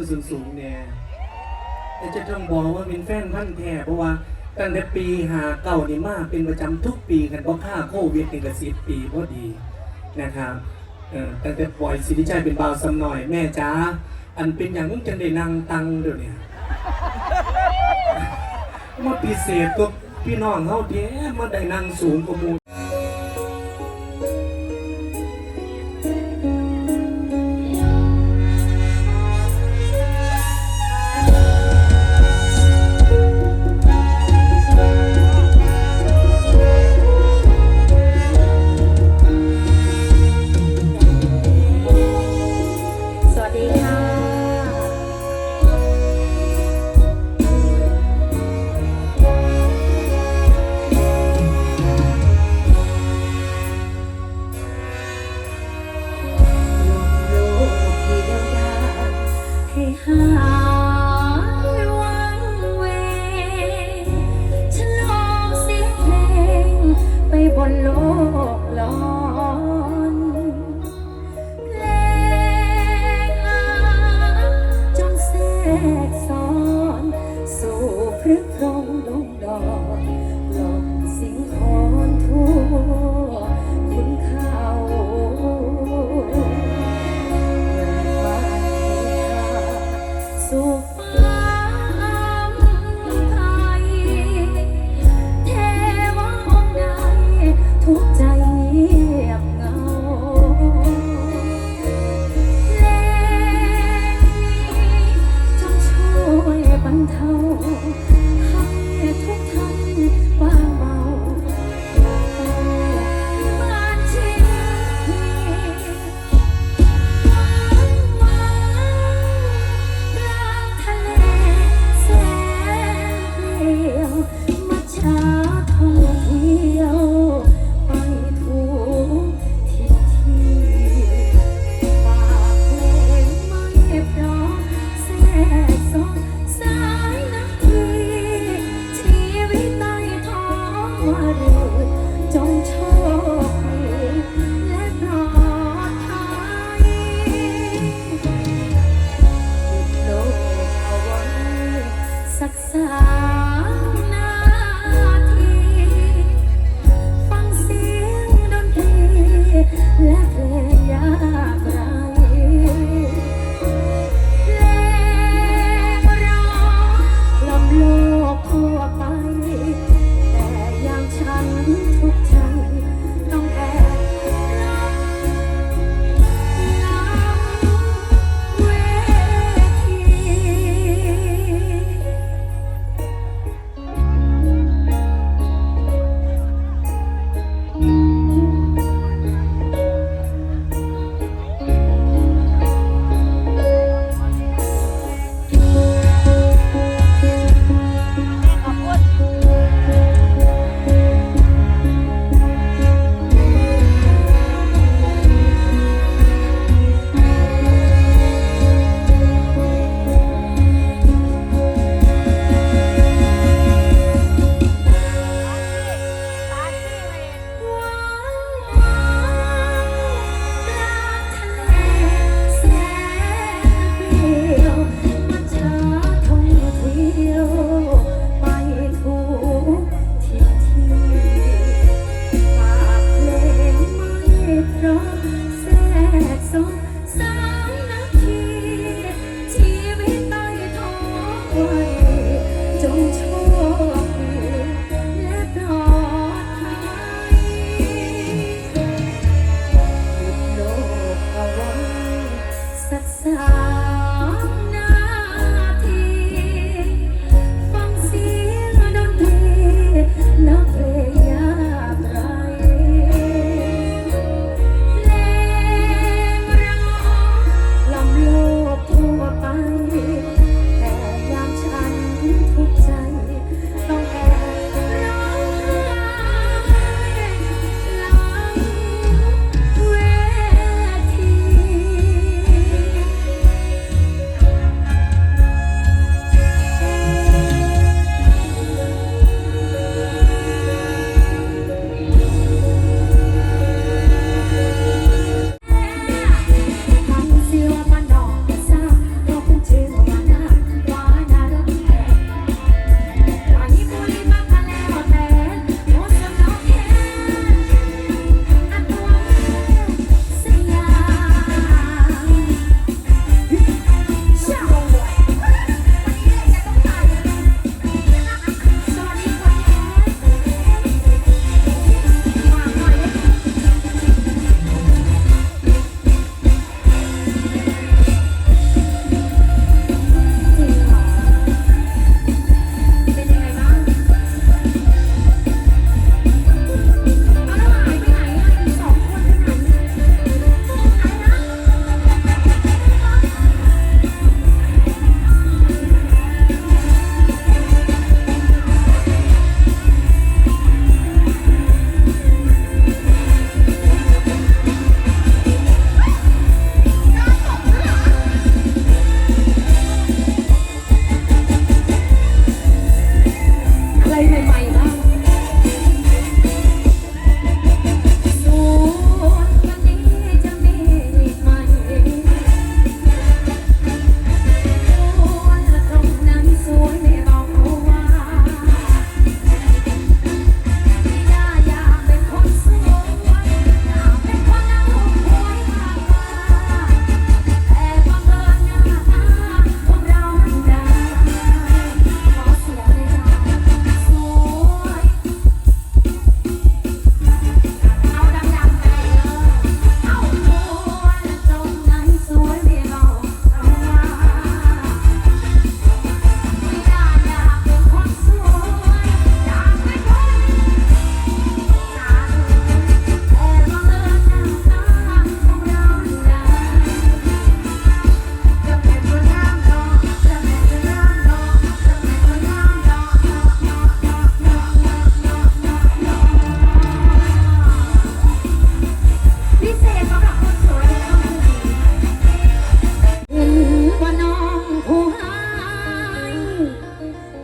มือสูงๆเนี่ยแต่จะต้องบอกว่าเป็นแฟนพันแท้เพราะว่าตั้งแต่ปีหาเก่านี่มาเป็นประจำทุกปีกันเพราะค่าโควิดเป็นกระสิบปีพอดีนะครับตั้งแต่ปล่อยสิริชัยเป็นเบาวสำหน่อยแม่จ้าอันเป็นอย่างนั้งจันได้นางตังเดี๋ยวนี้มาพิเศษก็พี่น้องเขาแท้มาได้นางสูงกว่ามู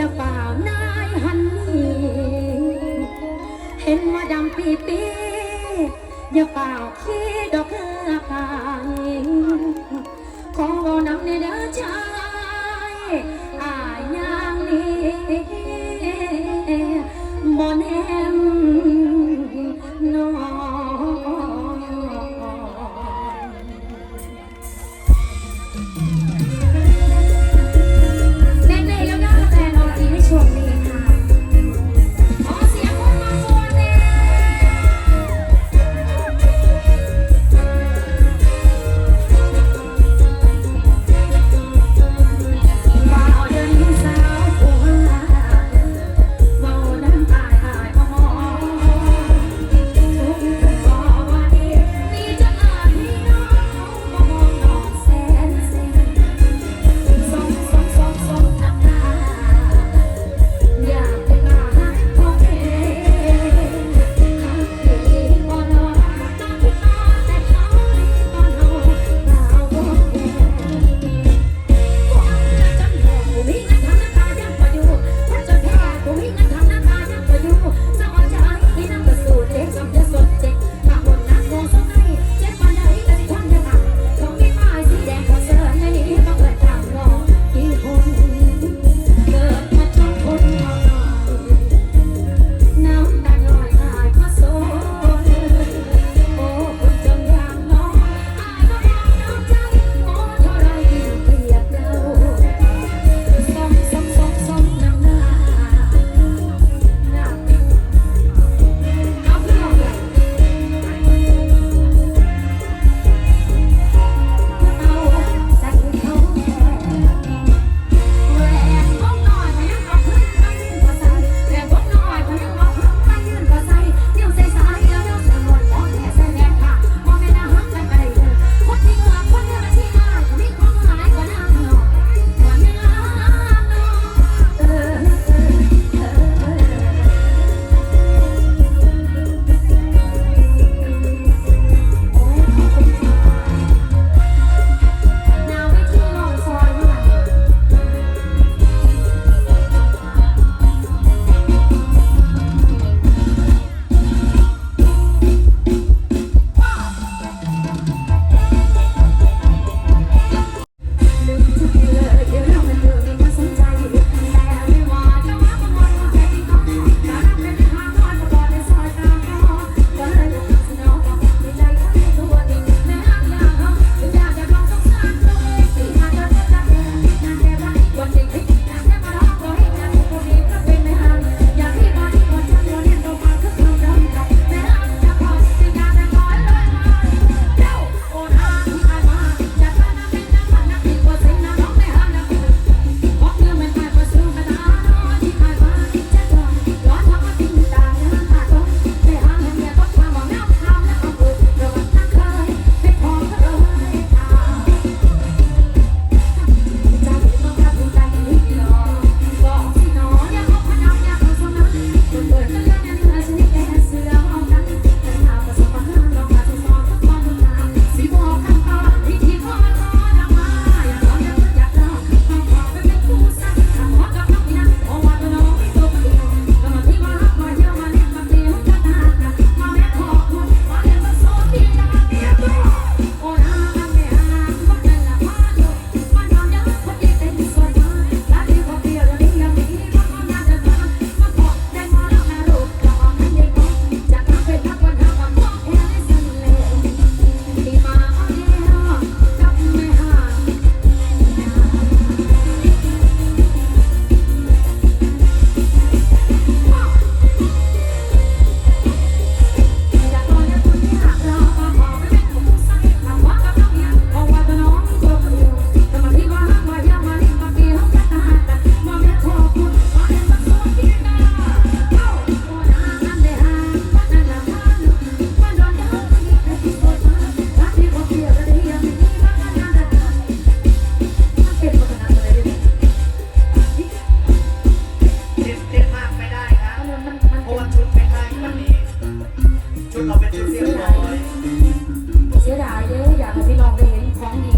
อย่าป่านายฮันนี่เห็นว่าดำปีปีอย่าเป่าขี้ดอกเพื่อพายขอวอนำในเด้อชายอายางนี้บ่แนม เสียงน้ยเสียดายเยออยากให้พี่น้องได้เห็นของดี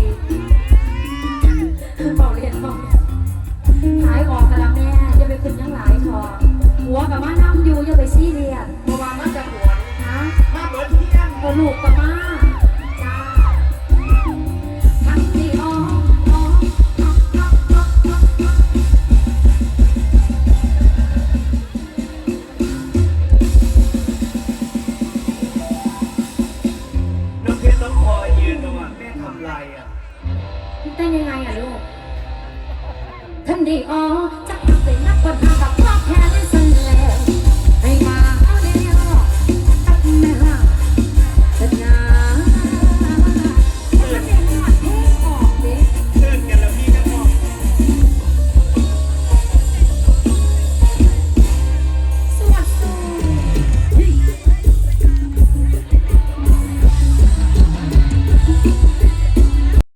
เป่าเรียนเป่าขายออกกันละแม่จะไปขึ้นยังหลายทองหัวกับว่น้ำยูอย่าไปซี่เรียนเพะวมันจะหัวนะมาเหมือนที่นั่งลูกกับมา ทำไรอะเต้ยังไงอะลูกท่านดีอ๋อจะทำเป็นนักบอลทำกับพ่อแพ้